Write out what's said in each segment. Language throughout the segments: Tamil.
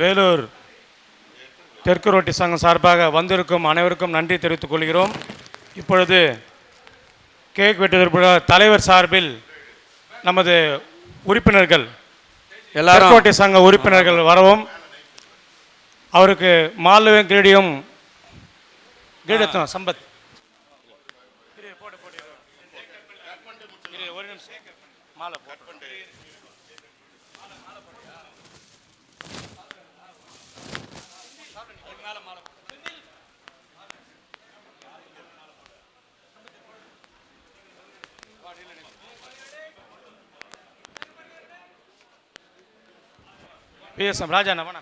வேலூர் தெற்கு ரோட்டி சங்கம் சார்பாக வந்திருக்கும் அனைவருக்கும் நன்றி தெரிவித்துக் கொள்கிறோம். இப்பொழுது கேக் வெட்டுவதற்கு தலைவர் சார்பில் நமது உறுப்பினர்கள் எல்லாரும் ரோட்டி சங்க உறுப்பினர்கள் வரவும் அவருக்கு மாலவும் கிரீடியும் கிரீடத்தும் சம்பத். பிஎஸ்எம் ராஜா அண்ணா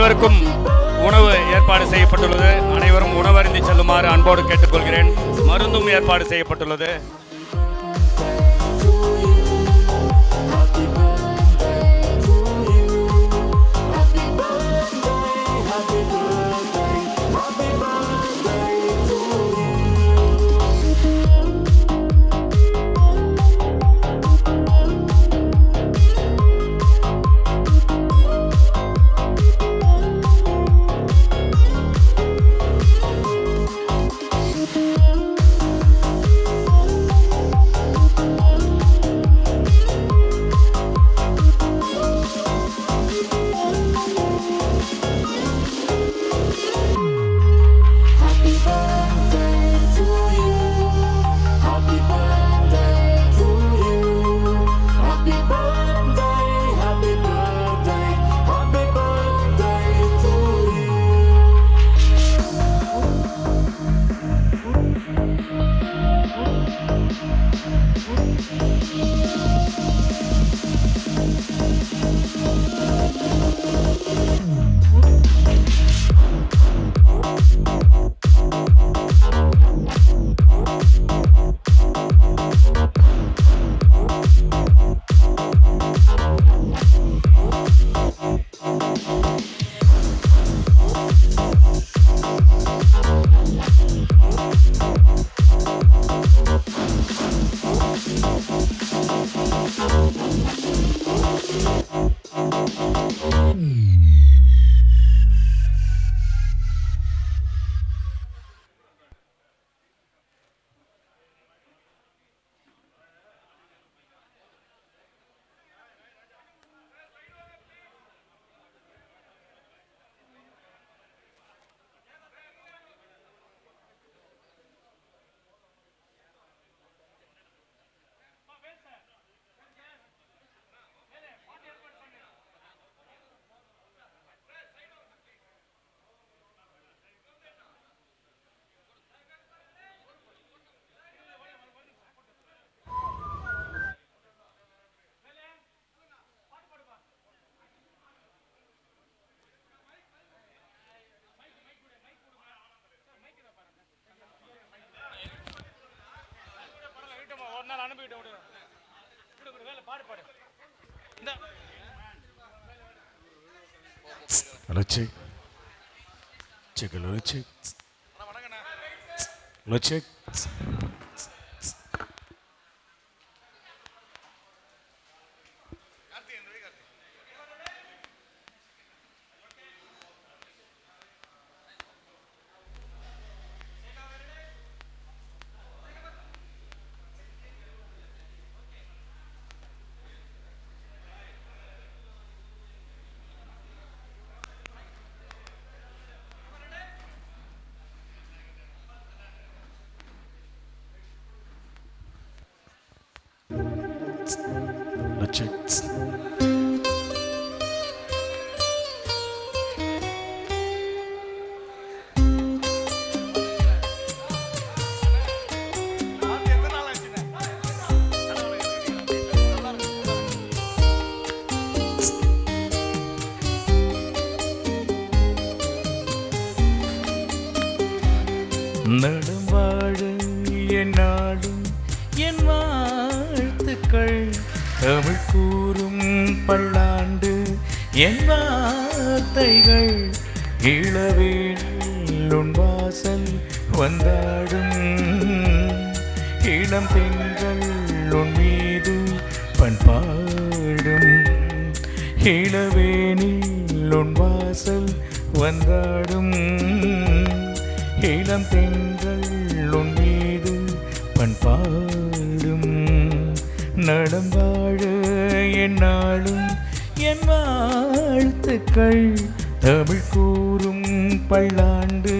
அனைவருக்கும் உணவு ஏற்பாடு செய்யப்பட்டுள்ளது. அனைவரும் உணவருந்தி செல்லுமாறு அன்போடு கேட்டுக்கொள்கிறேன். மருந்தும் ஏற்பாடு செய்யப்பட்டுள்ளது. விடு, வேலை பாடு பாடு. இந்த. Hello, check. Check, hello, legit. நடம்பாடு என் நாடும் என் வா என் தமிழ் கூறும் பல்லாண்டு என் வார்த்தைகள். இளவேனில் உன் வாசல் வந்தாடும். இளம் பெண்கள் உன் மீது பண்பாடும். இளவேனில் உன் வாசல் வந்தாடும். இளம் பெண்கள் உன் மீது பண்பாடும். நடம் வாழ என்னாலும் என் வாழ்த்துக்கள். தமிழ் கூறும் பல்லாண்டு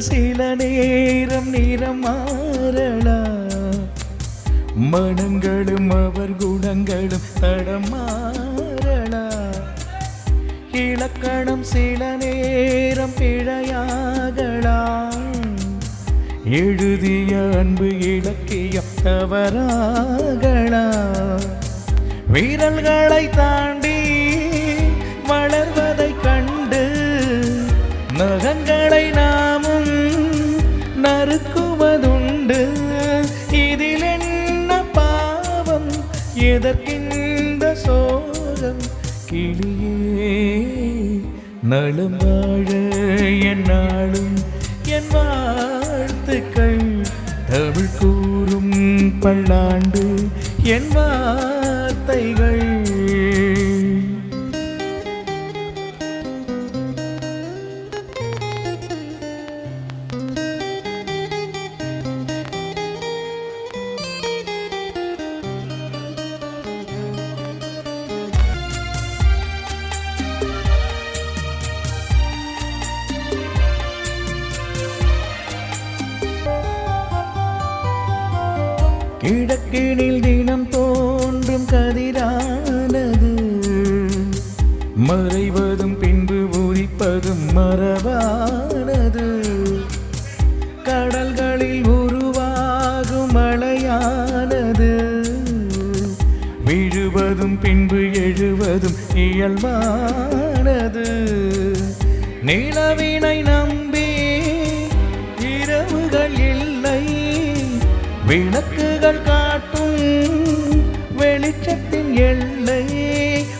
சில நேரம் நிறம் மாறலாம். மனங்களும் அவர் குணங்களும் தடம் இலக்கணம் சில நேரம் பிழையாகலாம். எழுதிய அன்பு இலக்கியம் தவறாகலாம். வீரல்களை தான் நேசம் கிளியே நலம் வாழ என் நாளும் என் வாழ்த்துக்கள் தமிழ் கூறும் பல்லாண்டு என் வார்த்தைகள் கிழக்கினில் தினம் தோன்றும் கதிரானது. மறைவதும் பின்பு உதிப்பதும் மரபானது. கடல்களில் உருவாகும் மழையானது. விழுவதும் பின்பு எழுவதும் இயல்பானது. நிலவினை நம்பி இரவுகள் விளக்குகள் காட்டும் வெளிச்சத்தின் எல்லை.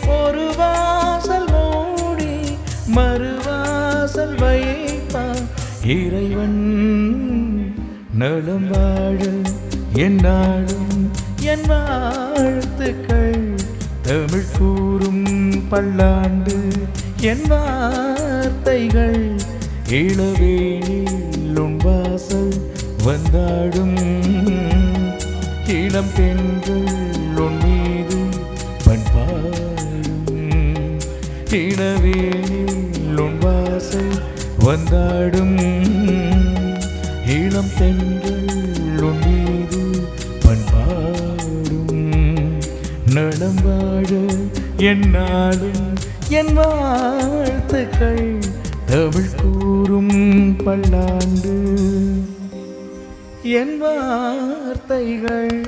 ஒரு வாசல் மூடி மறுவாசல் வைப்பான் இறைவன் நலம் வாழ என்னாலும் என் வாழ்த்துக்கள். தமிழ் கூறும் பல்லாண்டு என் வார்த்தைகள். இளவேலில் உன் வாசல் வந்தாடும் இளம் பெண்கள் உன் மீது பண்பாடும். இளவேனில் உன் வாசல் வந்தாடும் இளம் பெண்கள் உன் மீது பண்பாடும். நலம் வாழ என்னாலும் என் வாழ்த்துக்கள். தமிழ் கூறும் பல்லாண்டு என் வார்த்தைகள்.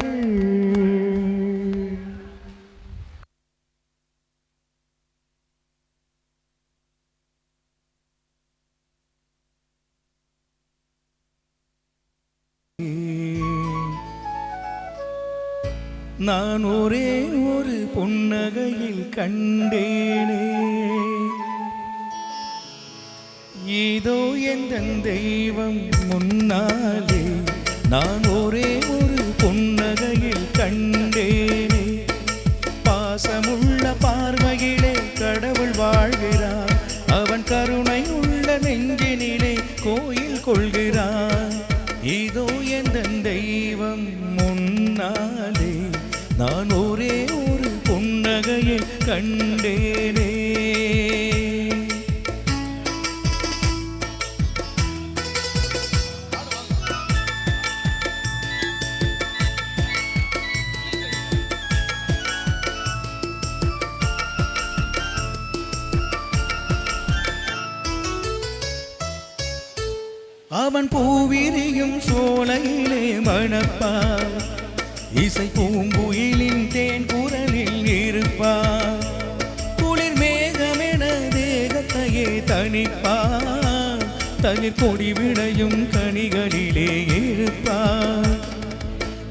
நான் ஒரே ஒரு புன்னகையில் கண்டேனே. இதோ எந்த தெய்வம் முன்னாலே நான் ஒரே ஒரு புன்னகையில் கண்டேனே. பாசமுள்ள பார்வையிலே கடவுள் வாழ்கிறார். அவன் கருணை உள்ள நெஞ்சினிலே கோயில் கொள்கிறார். இதோ எந்த தெய்வம் முன்னாலே நான் ஒரே ஒரு புன்னகையை கண்டேனே. அவன் பூவிரியும் சோலையிலே மணப்பார் இசை பூங்குயிலின் தேன் குரலில் இருப்பார் குளிர் மேகமென தேகத்தையே தணிப்பார் தளிர் கொடி விளையும் கனிகளிலே இருப்பார்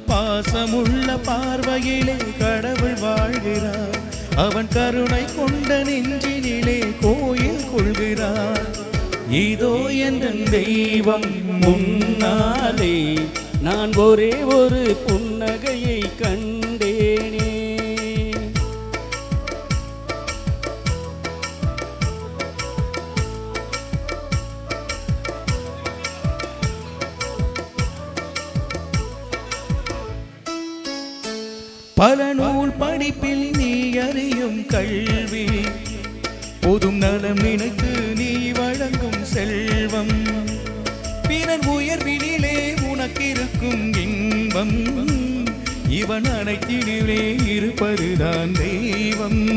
பாசமுள்ள பார்வையிலே கடவுள் வாழ்கிறார். அவன் கருணை கொண்ட நெஞ்சினிலே கோயில் கொள்கிறார். இதோ என்ற தெய்வம் முன்னாலே நான் ஒரே ஒரு புன்னகையை கண்டேனே. பல போதும் நலம் நினைத்து நீ வழங்கும் செல்வம். பிறர் உயர்வினிலே உனக்கிருக்கும் இன்பம். இவன் அனைத்தினிலே இருப்பதுதான் தெய்வம்.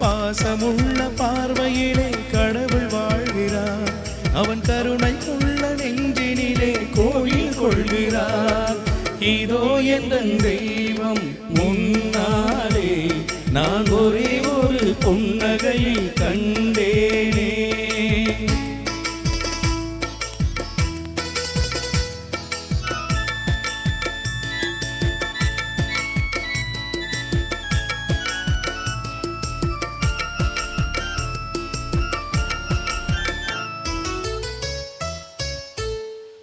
பாசமுள்ள பார்வையிலே கடவுள் வாழ்கிறார். அவன் கருணை உள்ள நெஞ்சினிலே கோயில் கொள்கிறார். இதோ எந்த தெய்வம் முன்னாலே நான் ஒரே ஒரு புன்னகையில் கண்டேனே.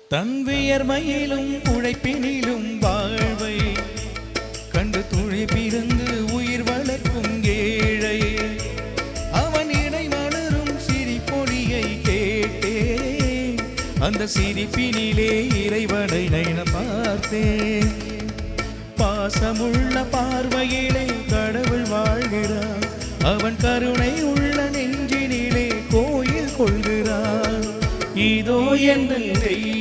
தன் வியர்மையிலும் உழைப்பினிலும் அந்த சிரிப்பினிலே இறைவனை நைன பார்த்தேன். பாசமுள்ள பார்வையிலே கடவுள் வாழ்கிறான் அவன் கருணை உள்ள நெஞ்சினிலே கோயில் கொள்கிறான் இதோ எந்த தெய்வம்